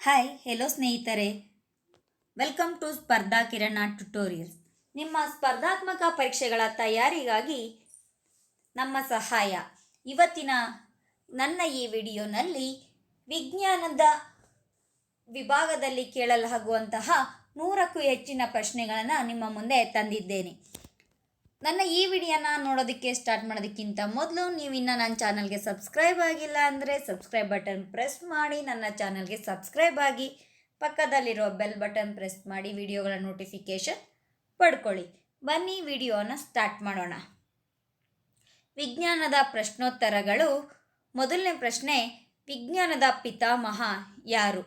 Hi hello ಸ್ನೇಹಿತರೆ. Welcome to Spardha Kirana tutorials ನಿಮ್ಮ ಸ್ಪರ್ಧಾತ್ಮಕ ಪರೀಕ್ಷೆಗಳ ತಯಾರಿಗಾಗಿ ನಮ್ಮ ಸಹಾಯ. ಇವತ್ತಿನ ನನ್ನ ಈ ವಿಡಿಯೋನಲ್ಲಿ ವಿಜ್ಞಾನದ ವಿಭಾಗದಲ್ಲಿ ಕೇಳಲಾಗುವಂತಹ ನೂರಕ್ಕೂ ಹೆಚ್ಚಿನ ಪ್ರಶ್ನೆಗಳನ್ನು ನಿಮ್ಮ ಮುಂದೆ ತಂದಿದ್ದೇನೆ. ನನ್ನ ಈ ವಿಡಿಯೋನ ನೋಡೋದಕ್ಕೆ ಸ್ಟಾರ್ಟ್ ಮಾಡೋದಕ್ಕಿಂತ ಮೊದಲು ನೀವು ಇನ್ನು ನನ್ನ ಚಾನಲ್ಗೆ ಸಬ್ಸ್ಕ್ರೈಬ್ ಆಗಿಲ್ಲ ಅಂದರೆ ಸಬ್ಸ್ಕ್ರೈಬ್ ಬಟನ್ ಪ್ರೆಸ್ ಮಾಡಿ, ನನ್ನ ಚಾನಲ್ಗೆ ಸಬ್ಸ್ಕ್ರೈಬ್ ಆಗಿ, ಪಕ್ಕದಲ್ಲಿರೋ ಬೆಲ್ ಬಟನ್ ಪ್ರೆಸ್ ಮಾಡಿ ವಿಡಿಯೋಗಳ ನೋಟಿಫಿಕೇಷನ್ ಪಡ್ಕೊಳ್ಳಿ. ಬನ್ನಿ ವಿಡಿಯೋನ ಸ್ಟಾರ್ಟ್ ಮಾಡೋಣ. ವಿಜ್ಞಾನದ ಪ್ರಶ್ನೋತ್ತರಗಳು. ಮೊದಲನೇ ಪ್ರಶ್ನೆ, ವಿಜ್ಞಾನದ ಪಿತಾಮಹ ಯಾರು?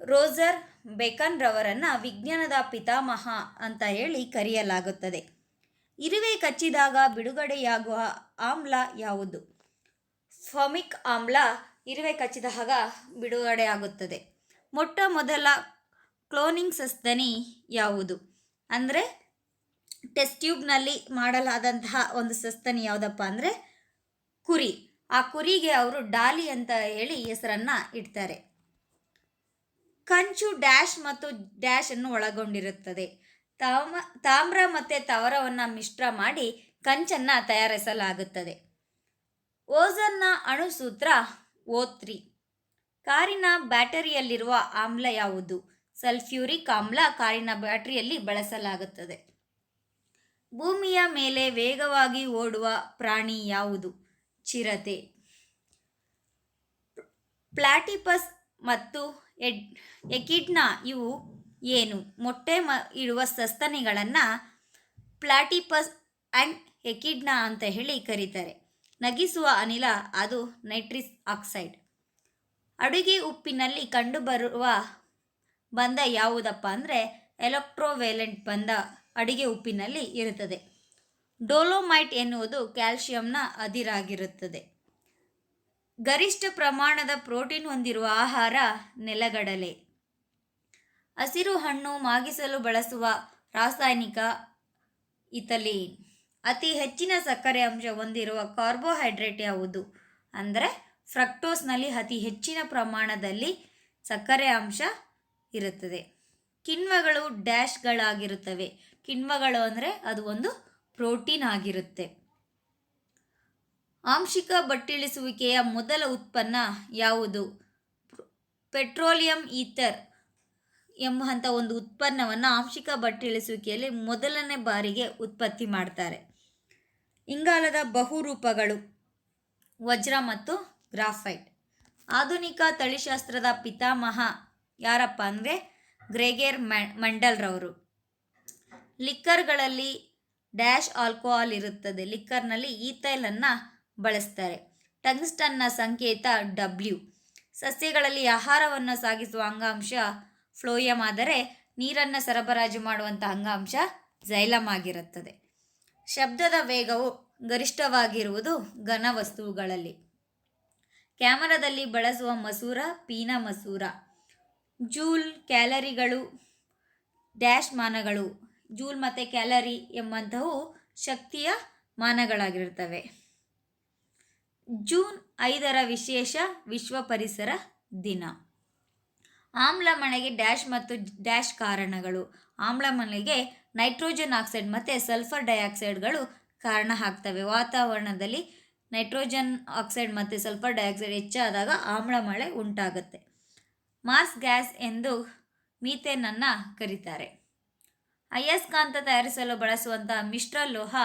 ರೋಜರ್ ಬೇಕನ್ ರವರನ್ನು ವಿಜ್ಞಾನದ ಪಿತಾಮಹ ಅಂತ ಹೇಳಿ ಕರೆಯಲಾಗುತ್ತದೆ. ಇರುವೆ ಕಚ್ಚಿದಾಗ ಬಿಡುಗಡೆಯಾಗುವ ಆಮ್ಲ ಯಾವುದು? ಫಮಿಕ್ ಆಮ್ಲ ಇರುವೆ ಕಚ್ಚಿದಾಗ ಬಿಡುಗಡೆಯಾಗುತ್ತದೆ. ಮೊಟ್ಟ ಮೊದಲ ಕ್ಲೋನಿಂಗ್ ಸಸ್ತನಿ ಯಾವುದು? ಅಂದರೆ ಟೆಸ್ಟ್ ಟ್ಯೂಬ್ನಲ್ಲಿ ಮಾಡಲಾದಂತಹ ಒಂದು ಸಸ್ತನಿ ಯಾವುದಪ್ಪ ಅಂದರೆ ಕುರಿ. ಆ ಕುರಿಗೆ ಅವರು ಡಾಲಿ ಅಂತ ಹೇಳಿ ಹೆಸರನ್ನು ಇಡ್ತಾರೆ. ಕಂಚು ಡ್ಯಾಶ್ ಮತ್ತು ಡ್ಯಾಶ್ ಅನ್ನು ಒಳಗೊಂಡಿರುತ್ತದೆ. ತಾಮ, ತಾಮ್ರ ಮತ್ತು ತವರವನ್ನು ಮಿಶ್ರ ಮಾಡಿ ಕಂಚನ್ನು ತಯಾರಿಸಲಾಗುತ್ತದೆ. ಓಝನ್ನ ಅಣುಸೂತ್ರ ಓ ತ್ರಿ ಕಾರಿನ ಬ್ಯಾಟರಿಯಲ್ಲಿರುವ ಆಮ್ಲ ಯಾವುದು? ಸಲ್ಫ್ಯೂರಿಕ್ ಆಮ್ಲ ಕಾರಿನ ಬ್ಯಾಟರಿಯಲ್ಲಿ ಬಳಸಲಾಗುತ್ತದೆ. ಭೂಮಿಯ ಮೇಲೆ ವೇಗವಾಗಿ ಓಡುವ ಪ್ರಾಣಿ ಯಾವುದು? ಚಿರತೆ. ಪ್ಲಾಟಿಪಸ್ ಮತ್ತು ಎಡ್ ಎಕಿಡ್ನ ಇವು ಏನು? ಮೊಟ್ಟೆ ಮ, ಇಡುವ ಸಸ್ತನಿಗಳನ್ನು ಪ್ಲಾಟಿಪಸ್ ಆ್ಯಂಡ್ ಎಕಿಡ್ನಾ ಅಂತ ಹೇಳಿ ಕರೀತಾರೆ. ನಗಿಸುವ ಅನಿಲ, ಅದು ನೈಟ್ರಿಸ್ ಆಕ್ಸೈಡ್. ಅಡುಗೆ ಉಪ್ಪಿನಲ್ಲಿ ಕಂಡುಬರುವ ಬಂಧ ಯಾವುದಪ್ಪ ಅಂದರೆ ಎಲೆಕ್ಟ್ರೋವೇಲೆಂಟ್ ಬಂಧ ಅಡುಗೆ ಉಪ್ಪಿನಲ್ಲಿ ಇರುತ್ತದೆ. ಡೋಲೋಮೈಟ್ ಎನ್ನುವುದು ಕ್ಯಾಲ್ಶಿಯಂನ ಅದಿರಾಗಿರುತ್ತದೆ. ಗರಿಷ್ಠ ಪ್ರಮಾಣದ ಪ್ರೋಟೀನ್ ಹೊಂದಿರುವ ಆಹಾರ ನೆಲಗಡಲೆ. ಹಸಿರು ಹಣ್ಣು ಮಾಗಿಸಲು ಬಳಸುವ ರಾಸಾಯನಿಕ ಇಥಲೀನ್. ಅತಿ ಹೆಚ್ಚಿನ ಸಕ್ಕರೆ ಅಂಶ ಹೊಂದಿರುವ ಕಾರ್ಬೋಹೈಡ್ರೇಟ್ ಯಾವುದು? ಅಂದರೆ ಫ್ರಕ್ಟೋಸ್ನಲ್ಲಿ ಅತಿ ಹೆಚ್ಚಿನ ಪ್ರಮಾಣದಲ್ಲಿ ಸಕ್ಕರೆ ಅಂಶ ಇರುತ್ತದೆ. ಕಿಣ್ವಗಳು ಡ್ಯಾಶ್ಗಳಾಗಿರುತ್ತವೆ. ಕಿಣ್ವಗಳು ಅಂದರೆ ಅದು ಒಂದು ಪ್ರೋಟೀನ್ ಆಗಿರುತ್ತೆ. ಆಂಶಿಕ ಬಟ್ಟಿಳಿಸುವಿಕೆಯ ಮೊದಲ ಉತ್ಪನ್ನ ಯಾವುದು? Petroleum ether. ಎಂಬಂಥ ಒಂದು ಉತ್ಪನ್ನವನ್ನು ಆಂಶಿಕ ಬಟ್ಟಿಳಿಸುವಿಕೆಯಲ್ಲಿ ಮೊದಲನೇ ಬಾರಿಗೆ ಉತ್ಪತ್ತಿ ಮಾಡ್ತಾರೆ. ಇಂಗಾಲದ ಬಹುರೂಪಗಳು ವಜ್ರ ಮತ್ತು ಗ್ರಾಫೈಟ್. ಆಧುನಿಕ ತಳಿಶಾಸ್ತ್ರದ ಪಿತಾಮಹ ಯಾರಪ್ಪ ಅಂದರೆ ಗ್ರೆಗೇರ್ ಮಂಡಲ್ರವರು. ಲಿಕ್ಕರ್ಗಳಲ್ಲಿ ಡ್ಯಾಶ್ ಆಲ್ಕೋಹಾಲ್ ಇರುತ್ತದೆ. ಲಿಕ್ಕರ್ನಲ್ಲಿ ಈಥೈಲನ್ನು ಬಳಸ್ತಾರೆ. ಟಂಗ್ಸ್ಟನ್ನ ಸಂಕೇತ ಡಬ್ಲ್ಯೂ. ಸಸ್ಯಗಳಲ್ಲಿ ಆಹಾರವನ್ನು ಸಾಗಿಸುವ ಅಂಗಾಂಶ ಫ್ಲೋಯಮ್ ಆದರೆ ನೀರನ್ನು ಸರಬರಾಜು ಮಾಡುವಂಥ ಅಂಗಾಂಶ ಝೈಲಮ್ ಆಗಿರುತ್ತದೆ ಶಬ್ದದ ವೇಗವು ಗರಿಷ್ಠವಾಗಿರುವುದು ಘನ ವಸ್ತುಗಳಲ್ಲಿ. ಕ್ಯಾಮರಾದಲ್ಲಿ ಬಳಸುವ ಮಸೂರ, ಪೀನ ಮಸೂರ, ಜೂಲ್ ಕ್ಯಾಲರಿಗಳು, ಡ್ಯಾಶ್ ಮಾನಗಳು, ಜೂಲ್ ಮತ್ತು ಕ್ಯಾಲರಿ ಎಂಬಂಥವು ಶಕ್ತಿಯ ಮಾನಗಳಾಗಿರುತ್ತವೆ. ಜೂನ್ ಐದರ ವಿಶೇಷ ವಿಶ್ವ ಪರಿಸರ ದಿನ. ಆಮ್ಲಮಳೆಗೆ ಡ್ಯಾಶ್ ಮತ್ತು ಡ್ಯಾಶ್ ಕಾರಣಗಳು. ಆಮ್ಲ ಮಳೆಗೆ ನೈಟ್ರೋಜನ್ ಆಕ್ಸೈಡ್ ಮತ್ತು ಸಲ್ಫರ್ ಡೈಆಕ್ಸೈಡ್ಗಳು ಕಾರಣ ಆಗ್ತವೆ. ವಾತಾವರಣದಲ್ಲಿ ನೈಟ್ರೋಜನ್ ಆಕ್ಸೈಡ್ ಮತ್ತು ಸಲ್ಫರ್ ಡೈಆಕ್ಸೈಡ್ ಹೆಚ್ಚಾದಾಗ ಆಮ್ಲ ಮಳೆ ಉಂಟಾಗುತ್ತೆ. ಮಾರ್ಸ್ ಗ್ಯಾಸ್ ಎಂದು ಮೀಥೇನನ್ನು ಕರೀತಾರೆ. ಅಯಸ್ಕಾಂತ ತಯಾರಿಸಲು ಬಳಸುವಂತಹ ಮಿಶ್ರ ಲೋಹ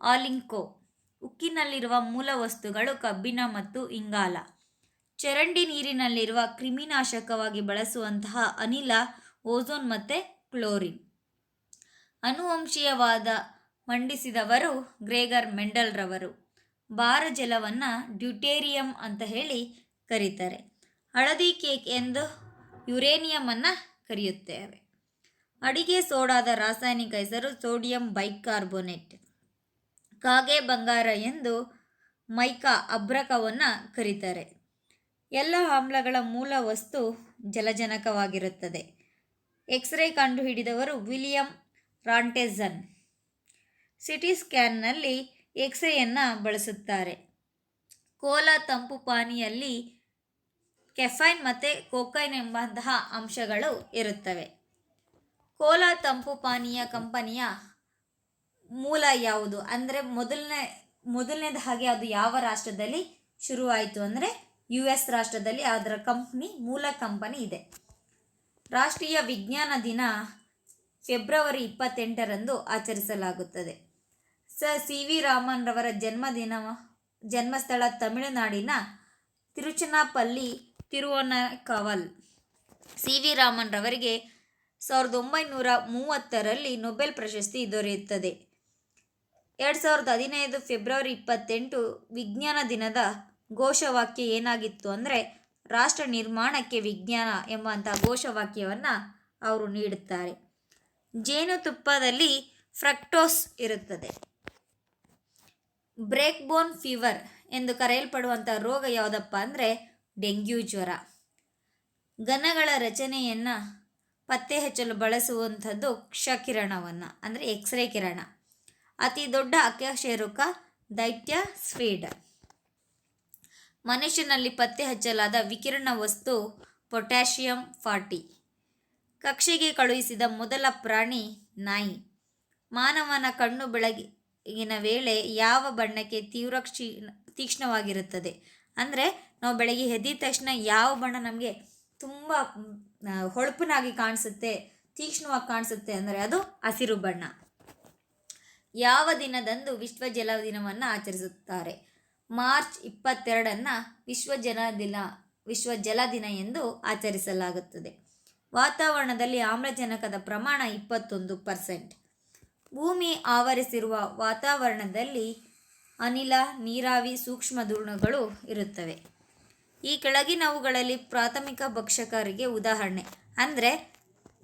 ಆಲಿಂಕೋ. ಉಕ್ಕಿನಲ್ಲಿರುವ ಮೂಲ ವಸ್ತುಗಳು ಕಬ್ಬಿಣ ಮತ್ತು ಇಂಗಾಲ. ಚರಂಡಿ ನೀರಿನಲ್ಲಿರುವ ಕ್ರಿಮಿನಾಶಕವಾಗಿ ಬಳಸುವಂತಹ ಅನಿಲ ಓಝೋನ್ ಮತ್ತು ಕ್ಲೋರಿನ್. ಅನುವಂಶೀಯವಾದ ಮಂಡಿಸಿದವರು ಗ್ರೇಗರ್ ಮೆಂಡಲ್ರವರು ಭಾರಜಲವನ್ನು ಡ್ಯೂಟೇರಿಯಂ ಅಂತ ಹೇಳಿ ಕರೀತಾರೆ. ಹಳದಿ ಕೇಕ್ ಎಂದು ಯುರೇನಿಯಮನ್ನು ಕರೆಯುತ್ತೇವೆ. ಅಡಿಗೆ ಸೋಡಾದ ರಾಸಾಯನಿಕ ಹೆಸರು ಸೋಡಿಯಂ ಬೈಕಾರ್ಬೋನೇಟ್. ಕಾಗೆ ಬಂಗಾರ ಎಂದು ಮೈಕಾ ಅಭ್ರಕವನ್ನು ಕರೀತಾರೆ. ಎಲ್ಲ ಆಮ್ಲಗಳ ಮೂಲ ವಸ್ತು ಜಲಜನಕವಾಗಿರುತ್ತದೆ. ಎಕ್ಸ್ರೇ ಕಂಡುಹಿಡಿದವರು ವಿಲಿಯಂ ರಾಂಟೆಸನ್ ಸಿಟಿ ಸ್ಕ್ಯಾನ್ನಲ್ಲಿ ಎಕ್ಸ್ರೇಯನ್ನು ಬಳಸುತ್ತಾರೆ. ಕೋಲಾ ತಂಪು ಪಾನಿಯಲ್ಲಿ ಕೆಫೈನ್ ಮತ್ತು ಕೋಕೈನ್ ಎಂಬಂತಹ ಅಂಶಗಳು ಇರುತ್ತವೆ. ಕೋಲಾ ತಂಪು ಪಾನೀಯ ಕಂಪನಿಯ ಮೂಲ ಯಾವುದು? ಅಂದರೆ ಮೊದಲನೇ ಮೊದಲನೇದ ಹಾಗೆ ಅದು ಯಾವ ರಾಷ್ಟ್ರದಲ್ಲಿ ಶುರುವಾಯಿತು ಅಂದರೆ ಯು ಎಸ್ ರಾಷ್ಟ್ರದಲ್ಲಿ ಅದರ ಕಂಪ್ನಿ, ಮೂಲ ಕಂಪನಿ ಇದೆ. ರಾಷ್ಟ್ರೀಯ ವಿಜ್ಞಾನ ದಿನ ಫೆಬ್ರವರಿ ಇಪ್ಪತ್ತೆಂಟರಂದು ಆಚರಿಸಲಾಗುತ್ತದೆ. ಸರ್ ಸಿ ವಿ ರಾಮನ್ ರವರ ಜನ್ಮದಿನ, ಜನ್ಮಸ್ಥಳ ತಮಿಳುನಾಡಿನ ತಿರುಚನಾಪಲ್ಲಿ ತಿರುವನಕವಲ್ ಸಿ ವಿ ರಾಮನ್ ರವರಿಗೆ ಸಾವಿರದ ಒಂಬೈನೂರ ಮೂವತ್ತರಲ್ಲಿ ನೊಬೆಲ್ ಪ್ರಶಸ್ತಿ ದೊರೆಯುತ್ತದೆ. ಎರಡು ಸಾವಿರದ ಹದಿನೈದು ಫೆಬ್ರವರಿ ಇಪ್ಪತ್ತೆಂಟು ವಿಜ್ಞಾನ ದಿನದ ಘೋಷವಾಕ್ಯ ಏನಾಗಿತ್ತು ಅಂದರೆ ರಾಷ್ಟ್ರ ನಿರ್ಮಾಣಕ್ಕೆ ವಿಜ್ಞಾನ ಎಂಬಂಥ ಘೋಷವಾಕ್ಯವನ್ನು ಅವರು ನೀಡುತ್ತಾರೆ. ಜೇನುತುಪ್ಪದಲ್ಲಿ ಫ್ರಕ್ಟೋಸ್ ಇರುತ್ತದೆ. ಬ್ರೇಕ್ ಬೋನ್ ಫೀವರ್ ಎಂದು ಕರೆಯಲ್ಪಡುವಂಥ ರೋಗ ಯಾವುದಪ್ಪ ಅಂದರೆ ಡೆಂಗ್ಯೂ ಜ್ವರ. ಘನಗಳ ರಚನೆಯನ್ನು ಪತ್ತೆ ಹಚ್ಚಲು ಬಳಸುವಂಥದ್ದು ಕ್ಷಕಿರಣವನ್ನು ಅಂದರೆ ಎಕ್ಸ್ರೇ ಕಿರಣ. ಅತಿ ದೊಡ್ಡ ಅಕಶೇರುಕ ದೈತ್ಯ ಸ್ಫೀಡ್ ಮನುಷ್ಯನಲ್ಲಿ ಪತ್ತೆ ಹಚ್ಚಲಾದ ವಿಕಿರಣ ವಸ್ತು ಪೊಟ್ಯಾಷಿಯಂ ಫಾರ್ಟಿ. ಕಕ್ಷೆಗೆ ಕಳುಹಿಸಿದ ಮೊದಲ ಪ್ರಾಣಿ ನಾಯಿ. ಮಾನವನ ಕಣ್ಣು ಬೆಳಗಿನ ವೇಳೆ ಯಾವ ಬಣ್ಣಕ್ಕೆ ತೀವ್ರ ಕ್ಷೀ, ತೀಕ್ಷ್ಣವಾಗಿರುತ್ತದೆ? ಅಂದರೆ ನಾವು ಬೆಳಗ್ಗೆ ಎದ್ದಿದ ತಕ್ಷಣ ಯಾವ ಬಣ್ಣ ನಮಗೆ ತುಂಬ ಹೊಳಪನಾಗಿ ಕಾಣಿಸುತ್ತೆ, ತೀಕ್ಷ್ಣವಾಗಿ ಕಾಣಿಸುತ್ತೆ ಅಂದರೆ ಅದು ಹಸಿರು ಬಣ್ಣ. ಯಾವ ದಿನದಂದು ವಿಶ್ವ ಜಲ ದಿನವನ್ನು ಆಚರಿಸುತ್ತಾರೆ? ಮಾರ್ಚ್ ಇಪ್ಪತ್ತೆರಡನ್ನು ವಿಶ್ವ ಜಲ ದಿನ, ವಿಶ್ವ ಜಲ ದಿನ ಎಂದು ಆಚರಿಸಲಾಗುತ್ತದೆ. ವಾತಾವರಣದಲ್ಲಿ ಆಮ್ಲಜನಕದ ಪ್ರಮಾಣ ಇಪ್ಪತ್ತೊಂದು ಪರ್ಸೆಂಟ್. ಭೂಮಿ ಆವರಿಸಿರುವ ವಾತಾವರಣದಲ್ಲಿ ಅನಿಲ, ನೀರಾವಿ, ಸೂಕ್ಷ್ಮ ಧೂಳುಗಳು ಇರುತ್ತವೆ. ಈ ಕೆಳಗಿನವುಗಳಲ್ಲಿ ಪ್ರಾಥಮಿಕ ಭಕ್ಷಕರಿಗೆ ಉದಾಹರಣೆ. ಅಂದರೆ,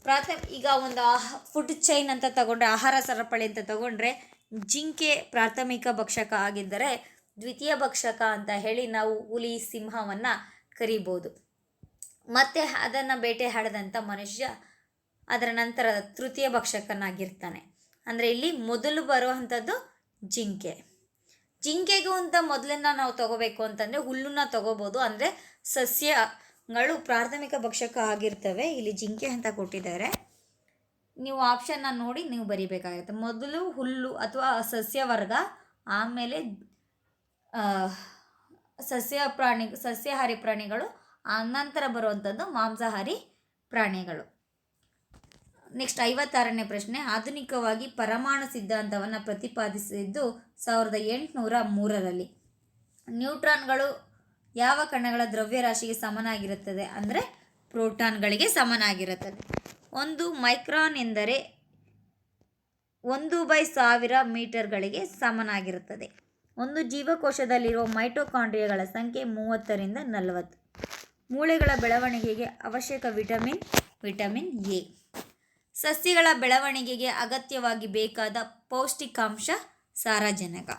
ಪ್ರಾಥಮ, ಈಗ ಒಂದು ಆಹ ಫುಡ್ ಚೈನ್ ಅಂತ ತಗೊಂಡ್ರೆ, ಆಹಾರ ಸರಪಳಿ ಅಂತ ತಗೊಂಡ್ರೆ, ಜಿಂಕೆ ಪ್ರಾಥಮಿಕ ಭಕ್ಷಕ ಆಗಿದ್ದರೆ ದ್ವಿತೀಯ ಭಕ್ಷಕ ಅಂತ ಹೇಳಿ ನಾವು ಹುಲಿ, ಸಿಂಹವನ್ನು ಕರಿಬೋದು. ಮತ್ತು ಅದನ್ನು ಬೇಟೆಯಾಡದಂಥ ಮನುಷ್ಯ ಅದರ ನಂತರ ತೃತೀಯ ಭಕ್ಷಕನಾಗಿರ್ತಾನೆ. ಅಂದರೆ ಇಲ್ಲಿ ಮೊದಲು ಬರುವಂಥದ್ದು ಜಿಂಕೆ. ಜಿಂಕೆಗೂ ಅಂತ ಮೊದಲನ್ನ ನಾವು ತಗೋಬೇಕು ಅಂತಂದರೆ ಹುಲ್ಲನ್ನ ತಗೋಬೋದು. ಅಂದರೆ ಸಸ್ಯಗಳು ಪ್ರಾಥಮಿಕ ಭಕ್ಷಕ ಆಗಿರ್ತವೆ. ಇಲ್ಲಿ ಜಿಂಕೆ ಅಂತ ಕೊಟ್ಟಿದ್ದಾರೆ. ನೀವು ಆಪ್ಷನ್ನ ನೋಡಿ ನೀವು ಬರಿಬೇಕಾಗುತ್ತೆ. ಮೊದಲು ಹುಲ್ಲು ಅಥವಾ ಸಸ್ಯವರ್ಗ, ಆಮೇಲೆ ಸಸ್ಯ ಪ್ರಾಣಿ, ಸಸ್ಯಾಹಾರಿ ಪ್ರಾಣಿಗಳು ಆನಂತರ ಬರುವಂಥದ್ದು ಮಾಂಸಾಹಾರಿ ಪ್ರಾಣಿಗಳು. ನೆಕ್ಸ್ಟ್ ಐವತ್ತಾರನೇ ಪ್ರಶ್ನೆ, ಆಧುನಿಕವಾಗಿ ಪರಮಾಣು ಸಿದ್ಧಾಂತವನ್ನು ಪ್ರತಿಪಾದಿಸಿದ್ದು ಸಾವಿರದ ಎಂಟುನೂರ ಮೂರರಲ್ಲಿ. ನ್ಯೂಟ್ರಾನ್ಗಳು ಯಾವ ಕಣಗಳ ದ್ರವ್ಯರಾಶಿಗೆ ಸಮನಾಗಿರುತ್ತದೆ ಅಂದರೆ ಪ್ರೋಟಾನ್ಗಳಿಗೆ ಸಮನಾಗಿರುತ್ತದೆ. ಒಂದು ಮೈಕ್ರಾನ್ ಎಂದರೆ ಒಂದು ಬೈ ಸಾವಿರ ಮೀಟರ್ಗಳಿಗೆ ಸಮನಾಗಿರುತ್ತದೆ. ಒಂದು ಜೀವಕೋಶದಲ್ಲಿರುವ ಮೈಟೊಕಾಂಡ್ರಿಯಗಳ ಸಂಖ್ಯೆ ಮೂವತ್ತರಿಂದ ನಲವತ್ತು. ಮೂಳೆಗಳ ಬೆಳವಣಿಗೆಗೆ ಅವಶ್ಯಕ ವಿಟಮಿನ್ ವಿಟಮಿನ್ ಎ. ಸಸ್ಯಗಳ ಬೆಳವಣಿಗೆಗೆ ಅಗತ್ಯವಾಗಿ ಬೇಕಾದ ಪೌಷ್ಟಿಕಾಂಶ ಸಾರಜನಕ.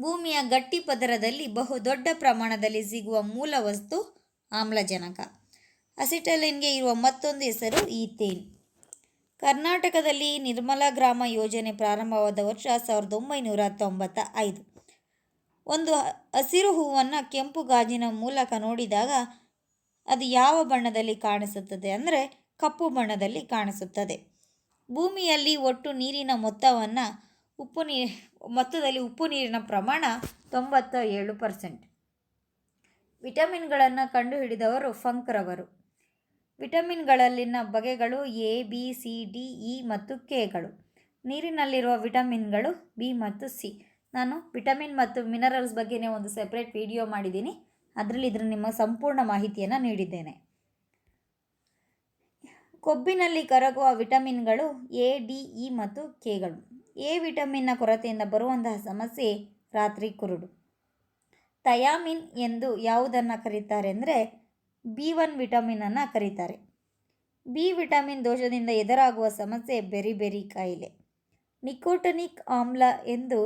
ಭೂಮಿಯ ಗಟ್ಟಿ ಪದರದಲ್ಲಿ ಬಹುದೊಡ್ಡ ಪ್ರಮಾಣದಲ್ಲಿ ಸಿಗುವ ಮೂಲ ವಸ್ತು ಆಮ್ಲಜನಕ. ಅಸಿಟಲಿನ್ಗೆ ಇರುವ ಮತ್ತೊಂದು ಹೆಸರು ಈಥೇನ್. ಕರ್ನಾಟಕದಲ್ಲಿ ನಿರ್ಮಲಾ ಗ್ರಾಮ ಯೋಜನೆ ಪ್ರಾರಂಭವಾದ ವರ್ಷ ಸಾವಿರದ ಒಂಬೈನೂರ ತೊಂಬತ್ತ ಐದು ಒಂದು ಹಸಿರು ಹೂವನ್ನು ಕೆಂಪು ಗಾಜಿನ ಮೂಲಕ ನೋಡಿದಾಗ ಅದು ಯಾವ ಬಣ್ಣದಲ್ಲಿ ಕಾಣಿಸುತ್ತದೆ ಅಂದರೆ ಕಪ್ಪು ಬಣ್ಣದಲ್ಲಿ ಕಾಣಿಸುತ್ತದೆ. ಭೂಮಿಯಲ್ಲಿ ಒಟ್ಟು ನೀರಿನ ಮೊತ್ತವನ್ನು ಉಪ್ಪು ನೀ, ಮೊತ್ತದಲ್ಲಿ ಉಪ್ಪು ನೀರಿನ ಪ್ರಮಾಣ ತೊಂಬತ್ತ ಏಳು ಪರ್ಸೆಂಟ್. ವಿಟಮಿನ್ಗಳನ್ನು ಕಂಡುಹಿಡಿದವರು ಫಂಕ್ರವರು ವಿಟಮಿನ್ಗಳಲ್ಲಿನ ಬಗೆಗಳು A, B, C, D, E ಮತ್ತು ಕೆಗಳು ನೀರಿನಲ್ಲಿರುವ ವಿಟಮಿನ್ಗಳು ಬಿ ಮತ್ತು ಸಿ. ನಾನು ವಿಟಮಿನ್ ಮತ್ತು ಮಿನರಲ್ಸ್ ಬಗ್ಗೆನೇ ಒಂದು ಸೆಪ್ರೇಟ್ ವಿಡಿಯೋ ಮಾಡಿದ್ದೀನಿ. ಅದರಲ್ಲಿ ಇದರ ನಿಮ್ಮ ಸಂಪೂರ್ಣ ಮಾಹಿತಿಯನ್ನು ನೀಡಿದ್ದೇನೆ. ಕೊಬ್ಬಿನಲ್ಲಿ ಕರಗುವ ವಿಟಮಿನ್ಗಳು ಎ, ಡಿ, ಇ ಮತ್ತು ಕೆಗಳು ಎ ವಿಟಮಿನ್ನ ಕೊರತೆಯಿಂದ ಬರುವಂತಹ ಸಮಸ್ಯೆ ರಾತ್ರಿ ಕುರುಡು. ಥಯಾಮಿನ್ ಎಂದು ಯಾವುದನ್ನು ಕರೀತಾರೆ ಅಂದರೆ ಬಿ ಒನ್ ವಿಟಮಿನನ್ನು ಕರೀತಾರೆ. ಬಿ ವಿಟಮಿನ್ ದೋಷದಿಂದ ಎದುರಾಗುವ ಸಮಸ್ಯೆ ಬೆರಿ ಬೆರಿ ಕಾಯಿಲೆ. ನಿಕೋಟನಿಕ್ ಆಮ್ಲ ಎಂದು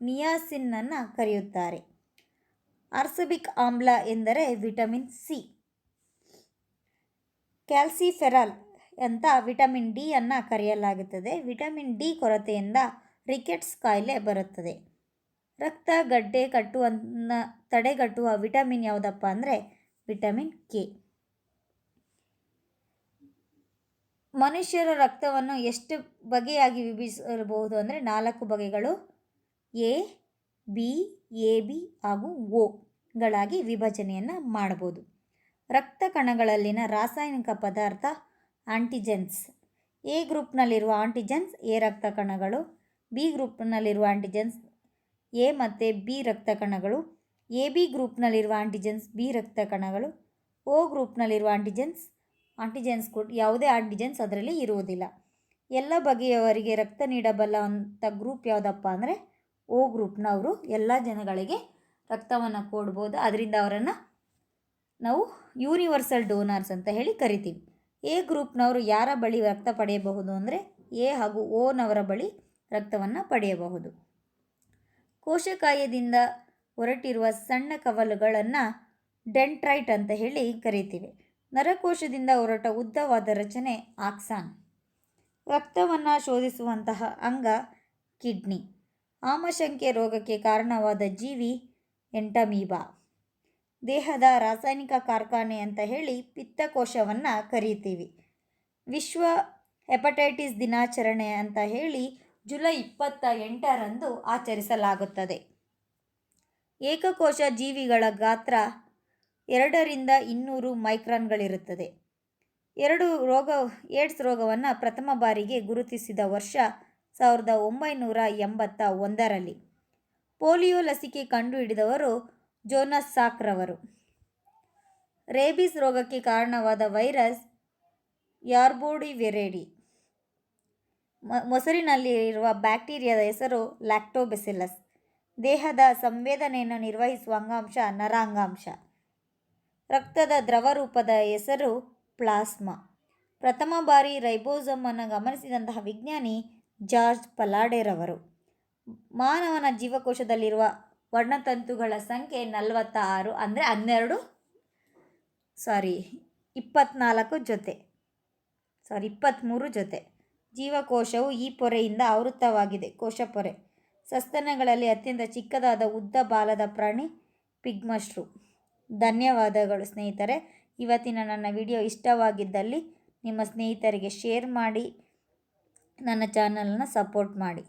ನಿಯಾಸಿನ್ನನ್ನು ಕರೆಯುತ್ತಾರೆ. ಆರ್ಸಬಿಕ್ ಆಮ್ಲ ಎಂದರೆ ವಿಟಮಿನ್ ಸಿ. ಕ್ಯಾಲ್ಸಿಫೆರಾಲ್ ಅಂತ ವಿಟಮಿನ್ ಡಿ ಅನ್ನು ಕರೆಯಲಾಗುತ್ತದೆ. ವಿಟಮಿನ್ ಡಿ ಕೊರತೆಯಿಂದ ರಿಕೆಟ್ಸ್ ಕಾಯಿಲೆ ಬರುತ್ತದೆ. ರಕ್ತ ಗಡ್ಡೆ ಕಟ್ಟುವ ತಡೆಗಟ್ಟುವ ವಿಟಮಿನ್ ಯಾವುದಪ್ಪ ಅಂದರೆ ವಿಟಮಿನ್ ಕೆ. ಮನುಷ್ಯರ ರಕ್ತವನ್ನು ಎಷ್ಟು ಬಗೆಯಾಗಿ ವಿಭಜಿಸಬಹುದು ಅಂದರೆ ನಾಲ್ಕು ಬಗೆಗಳು ಎ, ಬಿ ಎ, ಬಿ ಹಾಗೂ ಓಗಳಾಗಿ ವಿಭಜನೆಯನ್ನು ಮಾಡ್ಬೋದು ರಕ್ತ ಕಣಗಳಲ್ಲಿನ ರಾಸಾಯನಿಕ ಪದಾರ್ಥ ಆಂಟಿಜೆನ್ಸ್. ಎ ಗ್ರೂಪ್ನಲ್ಲಿರುವ ಆಂಟಿಜೆನ್ಸ್ ಎ ರಕ್ತ ಕಣಗಳು, ಬಿ ಗ್ರೂಪ್ನಲ್ಲಿರುವ ಆಂಟಿಜೆನ್ಸ್ ಎ ಮತ್ತು ಬಿ ರಕ್ತ ಕಣಗಳು ಎ ಬಿ ಗ್ರೂಪ್ನಲ್ಲಿರುವ ಆಂಟಿಜೆನ್ಸ್, ಬಿ ರಕ್ತ ಕಣಗಳು ಓ ಗ್ರೂಪ್ನಲ್ಲಿರುವ ಆಂಟಿಜೆನ್ಸ್ ಆಂಟಿಜೆನ್ಸ್ ಕೂಡ ಯಾವುದೇ ಆಂಟಿಜೆನ್ಸ್ ಅದರಲ್ಲಿ ಇರುವುದಿಲ್ಲ. ಎಲ್ಲ ಬಗೆಯವರಿಗೆ ರಕ್ತ ನೀಡಬಲ್ಲ ಅಂಥ ಗ್ರೂಪ್ ಯಾವುದಪ್ಪ ಅಂದರೆ ಓ ಗ್ರೂಪ್ನವರು ಎಲ್ಲ ಜನಗಳಿಗೆ ರಕ್ತವನ್ನು ಕೊಡ್ಬೋದು. ಅದರಿಂದ ಅವರನ್ನು ನಾವು ಯೂನಿವರ್ಸಲ್ ಡೋನರ್ಸ್ ಅಂತ ಹೇಳಿ ಕರಿತೀವಿ. ಎ ಗ್ರೂಪ್ನವರು ಯಾರ ಬಳಿ ರಕ್ತ ಪಡೆಯಬಹುದು ಅಂದರೆ ಎ ಹಾಗೂ ಓನವರ ಬಳಿ ರಕ್ತವನ್ನು ಪಡೆಯಬಹುದು. ಕೋಶಕಾಯದಿಂದ ಹೊರಟಿರುವ ಸಣ್ಣ ಕವಲುಗಳನ್ನು ಡೆಂಟ್ರೈಟ್ ಅಂತ ಹೇಳಿ ಕರೀತೀವಿ. ನರಕೋಶದಿಂದ ಹೊರಟ ಉದ್ದವಾದ ರಚನೆ ಆಕ್ಸಾನ್. ರಕ್ತವನ್ನು ಶೋಧಿಸುವಂತಹ ಅಂಗ ಕಿಡ್ನಿ. ಆಮಶಂಕೆ ರೋಗಕ್ಕೆ ಕಾರಣವಾದ ಜೀವಿ ಎಂಟಮೀಬಾ. ದೇಹದ ರಾಸಾಯನಿಕ ಕಾರ್ಖಾನೆ ಅಂತ ಹೇಳಿ ಪಿತ್ತಕೋಶವನ್ನು ಕರೀತೀವಿ. ವಿಶ್ವ ಹೆಪಟೈಟಿಸ್ ದಿನಾಚರಣೆ ಅಂತ ಹೇಳಿ ಜುಲೈ ಇಪ್ಪತ್ತ ಎಂಟರಂದು ಆಚರಿಸಲಾಗುತ್ತದೆ. ಏಕಕೋಶ ಜೀವಿಗಳ ಗಾತ್ರ ಎರಡರಿಂದ ಇನ್ನೂರು ಮೈಕ್ರಾನ್ಗಳಿರುತ್ತದೆ. ಎರಡು ರೋಗ, ಏಡ್ಸ್ ರೋಗವನ್ನು ಪ್ರಥಮ ಬಾರಿಗೆ ಗುರುತಿಸಿದ ವರ್ಷ ಸಾವಿರದ ಒಂಬೈನೂರ ಎಂಬತ್ತ ಒಂದರಲ್ಲಿ. ಪೋಲಿಯೋ ಲಸಿಕೆ ಕಂಡುಹಿಡಿದವರು ಜೋನಸ್ ಸಾಕ್ರವರು. ರೇಬಿಸ್ ರೋಗಕ್ಕೆ ಕಾರಣವಾದ ವೈರಸ್ ಯಾರ್ಬೋಡಿ ವೆರೇಡಿ ಮೊಸರಿನಲ್ಲಿರುವ ಬ್ಯಾಕ್ಟೀರಿಯಾದ ಹೆಸರು ಲ್ಯಾಕ್ಟೋಬೆಸಿಲಸ್. ದೇಹದ ಸಂವೇದನೆಯನ್ನು ನಿರ್ವಹಿಸುವ ಅಂಗಾಂಶ ನರಾಂಗಾಂಶ. ರಕ್ತದ ದ್ರವ ರೂಪದ ಹೆಸರು ಪ್ಲಾಸ್ಮಾ. ಪ್ರಥಮ ಬಾರಿ ರೈಬೋಸಮನ್ನು ಗಮನಿಸಿದಂತಹ ವಿಜ್ಞಾನಿ ಜಾರ್ಜ್ ಪಲಾಡೆರವರು ಮಾನವನ ಜೀವಕೋಶದಲ್ಲಿರುವ ವರ್ಣತಂತುಗಳ ಸಂಖ್ಯೆ ನಲವತ್ತ ಆರು ಅಂದರೆ ಹನ್ನೆರಡು ಸಾರಿ ಇಪ್ಪತ್ನಾಲ್ಕು ಜೊತೆ. ಸಾರಿ ಇಪ್ಪತ್ತ್ಮೂರು ಜೊತೆ. ಜೀವಕೋಶವು ಈ ಪೊರೆಯಿಂದ ಆವೃತವಾಗಿದೆ ಕೋಶಪೊರೆ ಸಸ್ತನಗಳಲ್ಲಿ ಅತ್ಯಂತ ಚಿಕ್ಕದಾದ ಉದ್ದ ಬಾಲದ ಪ್ರಾಣಿ ಪಿಗ್ಮಶ್ರು. ಧನ್ಯವಾದಗಳು ಸ್ನೇಹಿತರೆ. ಇವತ್ತಿನ ನನ್ನ ವಿಡಿಯೋ ಇಷ್ಟವಾಗಿದ್ದಲ್ಲಿ ನಿಮ್ಮ ಸ್ನೇಹಿತರಿಗೆ ಶೇರ್ ಮಾಡಿ, ನನ್ನ ಚಾನಲನ್ನು ಸಪೋರ್ಟ್ ಮಾಡಿ.